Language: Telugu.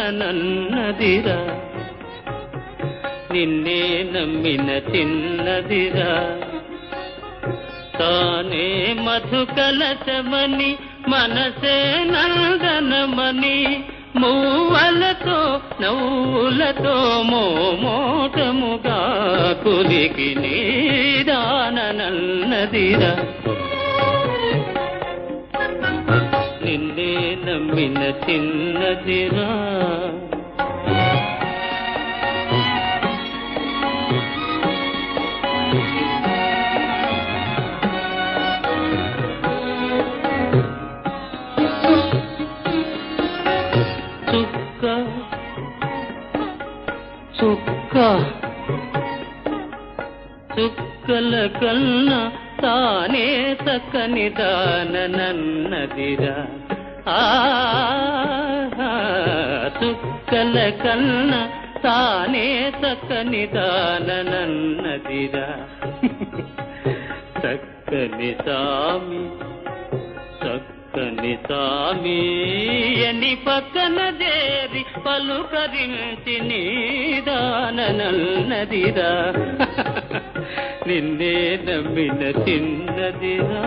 నీదానన్నదిరా నిన్నే నమ్మిన చిన్నదిరా తానే మధుకలశమని మనసే నందనమని మూవలతో నవ్వులతో మోమోటముగా కులికి నీదానన్నదిరా నమ్మిన చిన్నదిరా చుక్క చుక్క చుక్కల కన్నా తానే చక్కని దానన్నదిరా నన్నదిరా. తుక్కల కన్న తానే చక్కని దానన్నదిరా చక్కని సామి చక్కని సామి అని పక్కన చేరి పలుకరించి నీదానన్నదిరా నిన్నే నమ్మిన చిన్నదిరా